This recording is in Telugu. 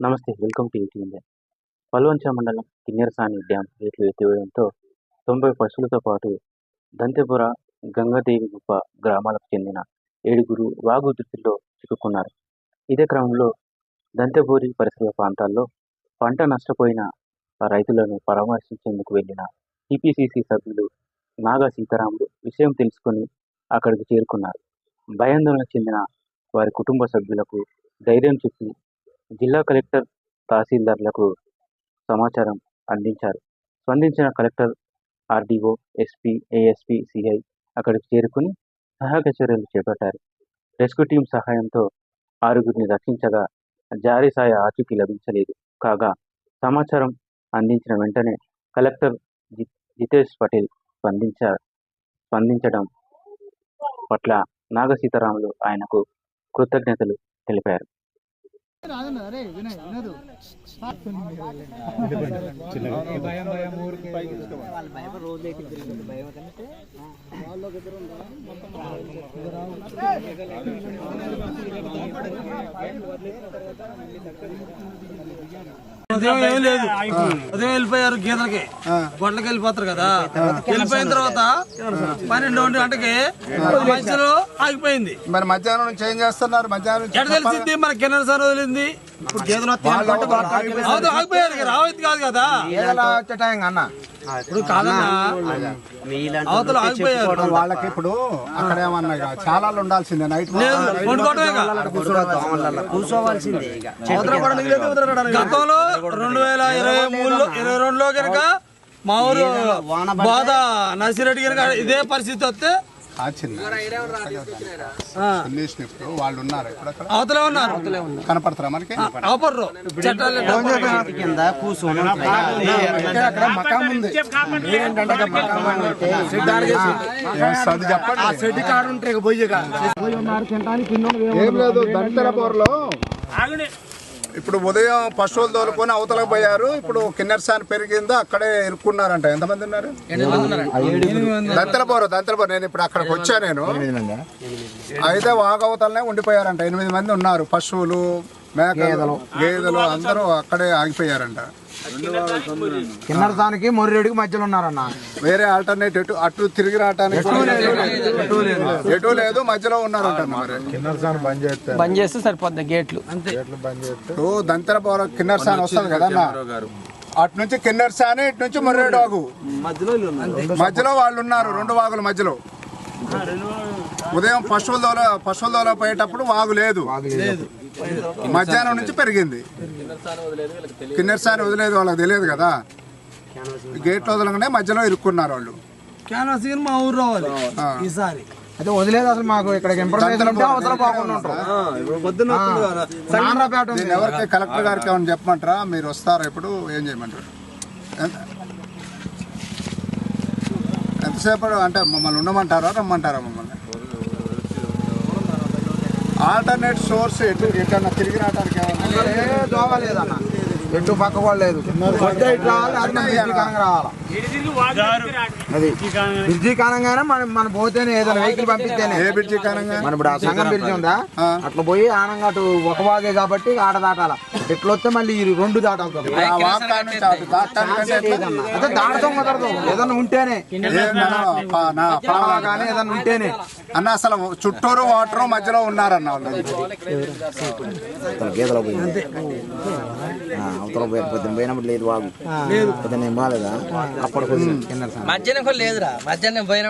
నమస్తే welcome to ET India. Palvancha మండలం కిన్నెరసాని డ్యాం గేట్లు ఎత్తివేయడంతో తొంభై పశువులతో పాటు దంతెపుర గంగాదేవి గుప్ప గ్రామాలకు చెందిన ఏడుగురు వాగు చిక్కుకున్నారు. ఇదే క్రమంలో దంతెపూరి పరిసర ప్రాంతాల్లో పంట నష్టపోయిన రైతులను పరామర్శించేందుకు వెళ్ళిన టీపీసీసీ సభ్యులు నాగా సీతారాములు విషయం తెలుసుకొని అక్కడికి చేరుకున్నారు. భయాందోళన చెందిన వారి కుటుంబ సభ్యులకు ధైర్యం చెప్పి జిల్లా కలెక్టర్ తహసీల్దార్లకు సమాచారం అందించారు. స్పందించిన collector RDO SP ASP CI అక్కడికి చేరుకుని సహాయక చర్యలు చేపట్టారు. రెస్క్యూ టీం సహాయంతో ఆరుగురిని రక్షించగా జారీ సాయ ఆచూకీ లభించలేదు. కాగా సమాచారం అందించిన వెంటనే కలెక్టర్ జి జితేష్ పటేల్ స్పందించ స్పందించడం పట్ల నాగసీతారాములు ఆయనకు కృతజ్ఞతలు తెలిపారు. అరే వినయ్. వినదు భయం భయం ఊరికి వాళ్ళ భయం రోజు భయం అంటే వాళ్ళ దగ్గర ఉదయం లేదు. ఉదయం వెళ్ళిపోయారు గీతలకి. గొడ్లకి వెళ్ళిపోతారు కదా. వెళ్ళిపోయిన తర్వాత పన్నెండు ఒంటి గంటకి మధ్యలో ఆగిపోయింది. మరి మధ్యాహ్నం నుంచి ఏం చేస్తున్నారు? మధ్యాహ్నం ఎక్కడ తెలిసింది? మన కిన్నర సార్ వదిలింది. అవును ఆగిపోయారు ఇక. రావద్దు కాదు కదా. ఇప్పుడు అవతల ఆగిపోయారు. వాళ్ళకి ఇప్పుడు అక్కడ ఏమన్నా చాలా ఉండాల్సిందే నైట్. గతంలో రెండు వేల ఇరవై మూడులో ఇరవై రెండులో కనుక మా ఊరు బాధ నర్సిరెడ్డి కనుక ఇదే పరిస్థితి వస్తే వాళ్ళు ఉన్నారు ఇప్పుడు అక్కడ అవతలే ఉన్నారు. కనపడతారా మనకి? కింద కూర్చొని ఏం లేదు ఇప్పుడు ఉదయం పశువులు తోలుకొని అవతలకు పోయారు. ఇప్పుడు కిన్నెరసాని పెరిగిందో. అక్కడే ఇరుక్కున్నారంట. ఎంతమంది ఉన్నారు? దంతెలపూరు దంతెలపూరు. నేను ఇప్పుడు అక్కడికి వచ్చా నేను. అయితే వాగవతలనే ఉండిపోయారంట. ఎనిమిది మంది ఉన్నారు. పశువులు మేకలు గేదెలు అందరూ అక్కడే ఆగిపోయారంట. కిన్నరసానికి మొర్రెడికి మధ్యలో ఉన్నారన్న. వేరే ఆల్టర్నేట్ ఎటు అటు తిరిగి రావటానికి ఎటు లేదు మధ్యలో ఉన్నారంట మరి. బంద్ చేస్తే సరిపోద్ది గేట్లు. దంతెల పౌర కిన్నెరసాని వస్తుంది కదా అటు నుంచి కిన్నెరసాని ఇటు నుంచి మొర్రేడు వాగు. మధ్యలో వాళ్ళు ఉన్నారు. రెండు వాగుల మధ్యలో. ఉదయం పశువుల దోల పశువుల దోల పోయేటప్పుడు వాగు లేదు. మధ్యాహ్నం నుంచి పెరిగింది. కిన్నెరసాని వదిలేదు వాళ్ళకి తెలియదు కదా. గేట్ వదలగానే మధ్యలో ఇరుక్కున్నారు వాళ్ళు. క్యాన్వాస్ మా ఊరు రావాలి. ఈసారి. అయితే వదిలేదు అసలు మాకు ఇక్కడ ఇన్ఫర్మేషన్ ఉంటే ఉంటాం ఎవరికి? కలెక్టర్ గారికి ఏమైనా చెప్పమంటారా? మీరు వస్తారా ఇప్పుడు? ఏం చేయమంటారు? ఎంత- ఎంతసేపు అంటే మమ్మల్ని ఉండమంటారా? రమ్మంటారా మమ్మల్ని? ఆల్టర్నేట్ సోర్స్ ఎటు ఎటన్నా తిరిగి రావడానికి ఏమన్నా లేదన్న. ఎటు పక్క కూడా లేదు. రావాలి. అది బ్రిడ్జి కానంగా కానంగానే మనం మనం పోతేనే ఏదైనా వెహికల్ పంపిస్తేనే. ఏ బ్రిడ్జి కారణంగా మన ఇప్పుడు ఆ సంఘం బ్రిడ్జి ఉందా. అట్లా పోయి ఆనంగా అటు ఒక వాగే కాబట్టి ఆడ దాటాల. ఇట్లా వస్తే మళ్ళీ ఈ రెండు దాటాలి ఎట్లా? అదే కుదరదు ఏదన్నా ఉంటేనే. కానీ ఏదన్నా ఉంటేనే. అన్న అసలు చుట్టూరు వాటర్ మధ్యలో ఉన్నారన్న వాళ్ళు. గేదెలో పోయింది. అవతల పోయి పొద్దున పోయినప్పుడు లేదు వాగు. పొద్దున ఏం బాగాలేదా? అప్పుడు మధ్యాహ్నం కూడా లేదురా. మధ్యాహ్నం పోయిన